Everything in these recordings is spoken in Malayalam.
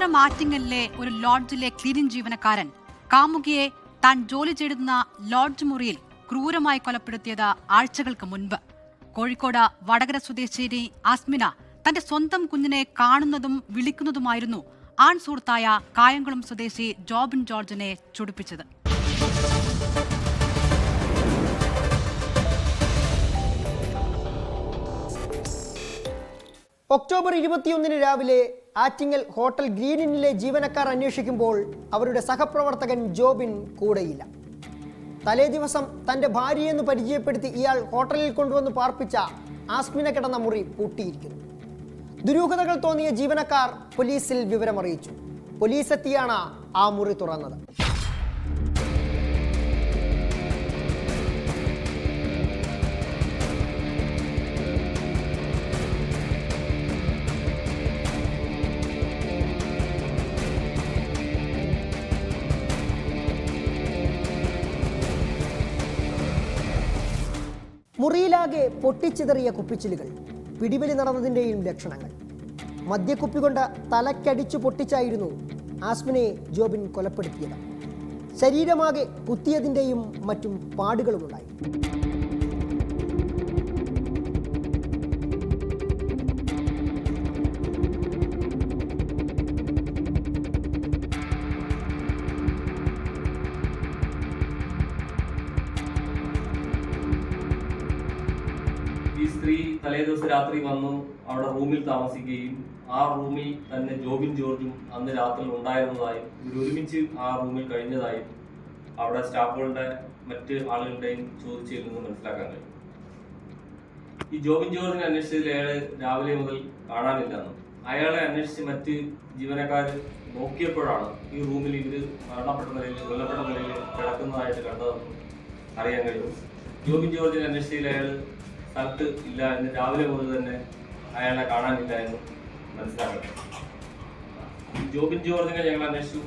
തിരുവനന്തപുരം ആറ്റിങ്ങലിലെ ഒരു ലോഡ്ജിലെ ക്ലീനിംഗ് ജീവനക്കാരൻ കാമുകിയെ താൻ ജോലി ചെയ്തിരുന്ന ലോഡ്ജ് മുറിയിൽ ക്രൂരമായി കൊലപ്പെടുത്തിയത് ആഴ്ചകൾക്ക് മുൻപ്. കോഴിക്കോട് വടകര സ്വദേശിനി അസ്മിന തന്റെ സ്വന്തം കുഞ്ഞിനെ കാണുന്നതും വിളിക്കുന്നതുമായിരുന്നു ആൺ സുഹൃത്തായ കായംകുളം സ്വദേശി ജോബിൻ ജോർജിനെ ചൊടിപ്പിച്ചത്. ഒക്ടോബർ ഇരുപത്തിയൊന്നിന് രാവിലെ ആറ്റിങ്ങൽ ഹോട്ടൽ ഗ്രീനിനിലെ ജീവനക്കാർ അന്വേഷിക്കുമ്പോൾ അവരുടെ സഹപ്രവർത്തകൻ ജോബിൻ കൂടെയില്ല. തലേ ദിവസം തന്റെ ഭാര്യയെന്ന് പരിചയപ്പെടുത്തി ഇയാൾ ഹോട്ടലിൽ കൊണ്ടുവന്ന് പാർപ്പിച്ച ആസ്മിന കിടന്ന മുറി പൂട്ടിയിരിക്കുന്നു. ദുരൂഹതകൾ തോന്നിയ ജീവനക്കാർ പോലീസിൽ വിവരമറിയിച്ചു. പോലീസ് എത്തിയാണ് ആ മുറി തുറന്നത്. മുറിയിലാകെ പൊട്ടിച്ചിതറിയ കുപ്പിച്ചിലുകൾ പിടിവലി നടന്നതിന്റെയും ലക്ഷണങ്ങൾ. മദ്യക്കുപ്പി കൊണ്ട് തലക്കടിച്ചു പൊട്ടിച്ചായിരുന്നു ആസ്മിനെ ജോബിൻ കൊലപ്പെടുത്തിയത്. ശരീരമാകെ കുത്തിയതിന്റെയും മറ്റും പാടുകളുമുണ്ടായി. ഈ സ്ത്രീ തലേ ദിവസം രാത്രി വന്നു അവിടെ റൂമിൽ താമസിക്കുകയും ആ റൂമിൽ തന്നെ ജോബിൻ ജോർജും അന്ന് രാത്രി ഉണ്ടായിരുന്നതായും ഇവർ ഒരുമിച്ച് ആ റൂമിൽ കഴിഞ്ഞതായും അവിടെ സ്റ്റാഫുകളുടെ മറ്റ് ആളുകളുടെയും ചോദിച്ചതിൽ മനസ്സിലാക്കാൻ കഴിയും. ഈ ജോബിൻ ജോർജിനെ അന്വേഷിച്ചതിൽ അയാൾ രാവിലെ മുതൽ കാണാനില്ലെന്നും അയാളെ അന്വേഷിച്ച് മറ്റ് ജീവനക്കാർ നോക്കിയപ്പോഴാണ് ഈ റൂമിൽ ഇവർ മരണപ്പെട്ട നിലയിൽ കൊല്ലപ്പെട്ട നിലയിൽ കിടക്കുന്നതായിട്ട് കണ്ടതെന്നും അറിയാൻ കഴിയും. ജോബിൻ ജോർജിനെ അന്വേഷിച്ചതിൽ അയാൾ സ്ഥലത്ത് ഇല്ല എന്ന് രാവിലെ മുതൽ തന്നെ അയാളെ കാണാനില്ല എന്ന് മനസ്സിലാക്കണം. ഈ ജോബിൻ ജോർജിനെ ഞങ്ങൾ അന്വേഷിച്ചു.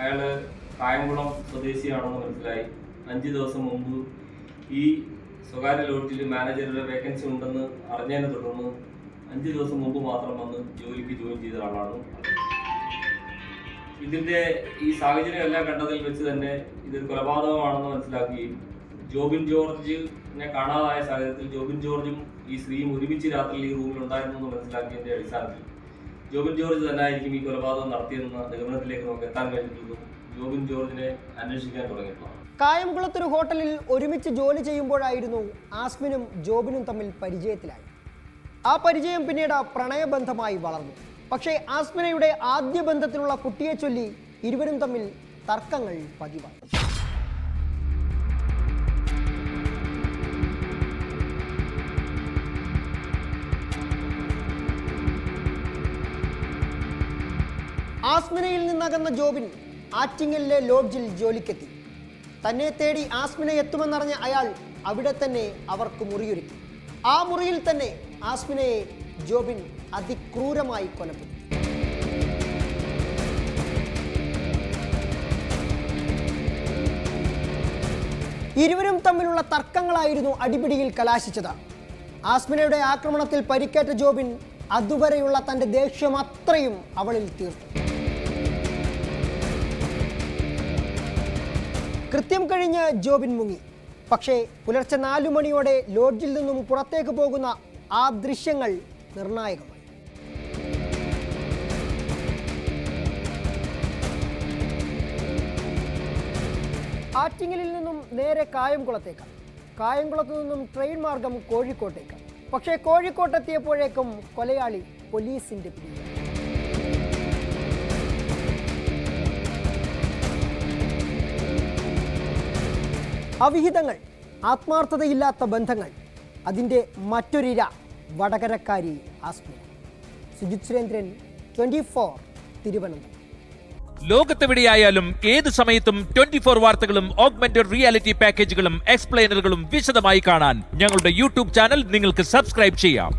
അയാൾ കായംകുളം സ്വദേശിയാണെന്ന് മനസ്സിലായി. അഞ്ച് ദിവസം മുമ്പ് ഈ സ്വകാര്യ ലോട്ടിൽ മാനേജറുടെ വേക്കൻസി ഉണ്ടെന്ന് അറിഞ്ഞതിനെ തുടർന്ന് അഞ്ച് ദിവസം മുമ്പ് മാത്രം വന്ന് ജോലിക്ക് ജോയിൻ ചെയ്ത ആളാണ് ഇതിന്റെ ഈ സാഹചര്യം എല്ലാം കണ്ടതിൽ വെച്ച് തന്നെ ഇതൊരു കൊലപാതകമാണെന്ന് മനസ്സിലാക്കുകയും ജോബിൻ ജോർജിനെ കാണാതായ സാഹചര്യത്തിൽ ജോബിൻ ജോർജും ഈ സ്ത്രീയും ഒരുമിച്ച് രാത്രി ഈ റൂമിൽ ഉണ്ടായിരുന്നു എന്ന് മനസ്സിലാക്കിയതിന്റെ അടിസ്ഥാനത്തിൽ ജോബിൻ ജോർജ് തന്നെ ആയിരിക്കും ഈ കൊലപാതകം നടത്തിയെന്ന നിഗമനത്തിലേക്ക് നമുക്ക് എത്താൻ കഴിഞ്ഞിട്ടുള്ളൂ ജോബിൻ ജോർജിനെ അന്വേഷിക്കാൻ തുടങ്ങിയിട്ടുള്ളതാണ് കായംകുളത്തൊരു ഹോട്ടലിൽ ഒരുമിച്ച് ജോലി ചെയ്യുമ്പോഴായിരുന്നു ആസ്മിനും ജോബിനും തമ്മിൽ പരിചയത്തിലായി ആ പരിചയം പിന്നീട് പ്രണയബന്ധമായി വളർന്നു. പക്ഷേ ആസ്മിനയുടെ ആദ്യ ബന്ധത്തിലുള്ള കുട്ടിയെ ചൊല്ലി ഇരുവരും തമ്മിൽ തർക്കങ്ങൾ പതിവായി. ആസ്മിനയിൽ നിന്നകന്ന ജോബിൻ ആറ്റിങ്ങലിലെ ലോഡ്ജിൽ ജോലിക്കെത്തി. തന്നെ തേടി ആസ്മിന എത്തുമെന്നറിഞ്ഞ അയാൾ അവിടെ തന്നെ അവർക്ക് മുറിയൊരുക്കി. ആ മുറിയിൽ തന്നെ ആസ്മിനയെ ജോബിൻ അതിക്രൂരമായി കൊലപ്പെടുത്തി ഇരുവരും തമ്മിലുള്ള തർക്കങ്ങളായിരുന്നു അടിപിടിയിൽ കലാശിച്ചത്. ആസ്മിനയുടെ ആക്രമണത്തിൽ പരിക്കേറ്റ ജോബിൻ അതുവരെയുള്ള തന്റെ ദേഷ്യം അത്രയും അവളിൽ തീർത്തു. കൃത്യം കഴിഞ്ഞ് ജോബിൻ മുങ്ങി. പക്ഷേ പുലർച്ചെ നാലു മണിയോടെ ലോഡ്ജിൽ നിന്നും പുറത്തേക്ക് പോകുന്ന ആ ദൃശ്യങ്ങൾ നിർണായകമായി. ആറ്റിങ്ങലിൽ നിന്നും നേരെ കായംകുളത്തേക്ക് കായംകുളത്തു നിന്നും ട്രെയിൻ മാർഗം കോഴിക്കോട്ടേക്ക് പക്ഷേ കോഴിക്കോട്ടെത്തിയപ്പോഴേക്കും കൊലയാളി പോലീസിന്റെ പിടിയിൽ. അവിഹിതങ്ങൾ ആത്മാർത്ഥതയില്ലാത്ത ബന്ധങ്ങൾ അതിന്റെ മറ്റൊരിര വടകരക്കാരി asked me. Sujith Surendran twenty four Thiruvananthapuram. ലോകത്തെവിടെയായാലും ഏത് സമയത്തും ട്വന്റി ഫോർ വാർത്തകളും ഓഗ്മെന്റഡ് റിയാലിറ്റി പാക്കേജുകളും എക്സ്പ്ലെയിനറുകളും വിശദമായി കാണാൻ ഞങ്ങളുടെ യൂട്യൂബ് ചാനൽ നിങ്ങൾക്ക് സബ്സ്ക്രൈബ് ചെയ്യാം.